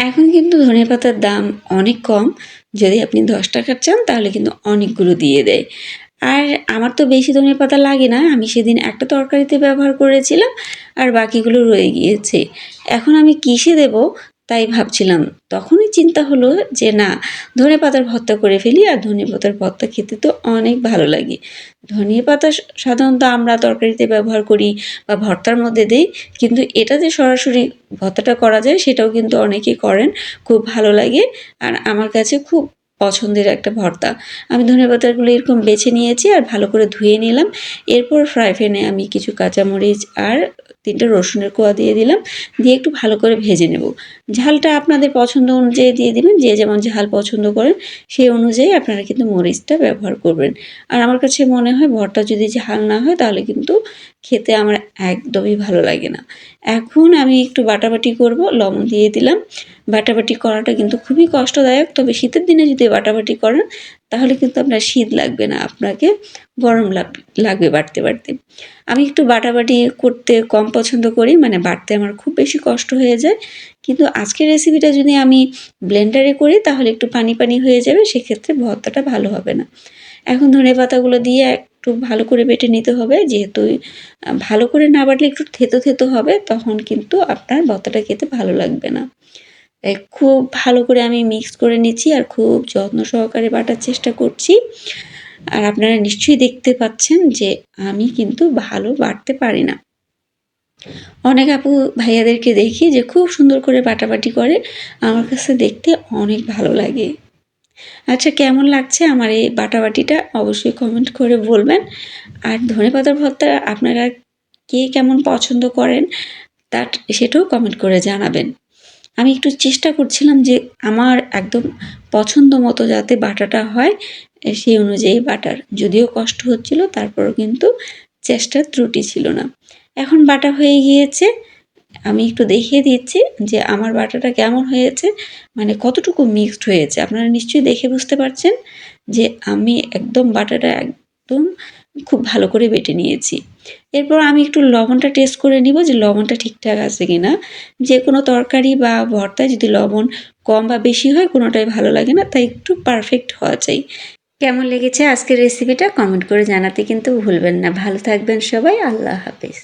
এখন কিন্তু ধনে পাতার দাম অনেক কম। যদি আপনি দশ টাকার চান, তাহলে কিন্তু অনেকগুলো দিয়ে দেয়। আর আমার তো বেশি ধনে পাতা লাগে না। আমি সেদিন একটা তরকারিতে ব্যবহার করেছিলাম, আর বাকিগুলো রয়ে গিয়েছে। এখন আমি কিসে দেব? তাই ভাবছিলাম। তখনই চিন্তা হলো যে, না, ধনে পাতার ভর্তা করে ফেলি আর ধনে পাতার ভর্তা খেতে তো অনেক ভালো লাগে। ধনিয়া পাতা সাধারণত আমরা তরকারিতে ব্যবহার করি বা ভর্তার মধ্যে দিই, কিন্তু এটা যে সরাসরি ভর্তাটা করা যায়, সেটাও কিন্তু অনেকেই করেন। খুব ভালো লাগে আর আমার কাছে খুব পছন্দের একটা ভর্তা। আমি ধনে পাতাগুলো এরকম বেছে নিয়েছি আর ভালো করে ধুয়ে নিলাম। এরপর ফ্রাই প্যানে আমি কিছু কাঁচামরিচ আর তিনটে রসুনের কোয়া দিয়ে দিলাম। দিয়ে একটু ভালো করে ভেজে নেব। ঝালটা আপনাদের পছন্দ অনুযায়ী দিয়ে দিবেন, যে যেমন ঝাল পছন্দ করেন সেই অনুযায়ী আপনারা কিন্তু মরিচটা ব্যবহার করবেন। আর আমার কাছে মনে হয় ভরটা যদি ঝাল না হয় তাহলে কিন্তু খেতে আমার একদমই ভালো লাগে না। এখন আমি একটু বাটাবাটি করব, লবণ দিয়ে দিলাম। বাটাবাটি করাটা কিন্তু খুবই কষ্টদায়ক, তবে শীতের দিনে যদি বাটাবাটি করেন, তাহলে কিন্তু আপনার শীত লাগবে না, আপনাকে গরম লাগ- লাগবে বাটতে বাড়তে। আমি একটু বাটাবাটি করতে কম পছন্দ করি মানে বাটতে আমার খুব বেশি কষ্ট হয়ে যায়। কিন্তু আজকের রেসিপিটা যদি আমি ব্লেন্ডারে করি, তাহলে একটু পানি পানি হয়ে যাবে, সেক্ষেত্রে ভর্তাটা ভালো হবে না। এখন ধনে পাতাগুলো দিয়ে একটু ভালো করে বেটে নিতে হবে। যেহেতু ভালো করে না বাটলে একটু থেতো থেতো হবে, তখন কিন্তু আপনার ভর্তাটা খেতে ভালো লাগবে না। খুব ভালো করে আমি মিক্স করে নিচ্ছি আর খুব যত্ন সহকারে বাটার চেষ্টা করছি। আর আপনারা নিশ্চয়ই দেখতে পাচ্ছেন যে আমি কিন্তু ভালো বাটতে পারি না। অনেক আপু ভাইয়াদেরকে দেখি যে খুব সুন্দর করে বাটাবাটি করে। আমার কাছে দেখতে অনেক ভালো লাগে। আচ্ছা কেমন লাগছে আমার এই বাটাবাটিটা? অবশ্যই কমেন্ট করে বলবেন। আর ধনেপাতার ভর্তা আপনারা কে কেমন পছন্দ করেন তা সেটাও কমেন্ট করে জানাবেন। আমি একটু চেষ্টা করছিলাম যে আমার একদম পছন্দ মতো যাতে বাটাটা হয় সেই অনুযায়ী বাটার। যদিও কষ্ট হচ্ছিল, তারপরও কিন্তু চেষ্টার ত্রুটি ছিল না। এখন বাটা হয়ে গিয়েছে। আমি একটু দেখিয়ে দিচ্ছি যে আমার বাটাটা কেমন হয়েছে মানে কতটুকু মিক্সড হয়েছে। আপনারা নিশ্চয়ই দেখে বুঝতে পারছেন যে আমি একদম বাটাটা একদম খুব ভালো করে বেটে নিয়েছি। এরপর আমি একটু লবণটা টেস্ট করে নিব যে লবণটা ঠিকঠাক আছে কি না যে কোনো তরকারি বা ভর্তায় যদি লবণ কম বা বেশি হয়, কোনোটাই ভালো লাগে না, তাই একটু পারফেক্ট হওয়া চাই। কেমন লেগেছে আজকের রেসিপিটা কমেন্ট করে জানাতে কিন্তু ভুলবেন না। ভালো থাকবেন সবাই, আল্লাহ হাফেজ।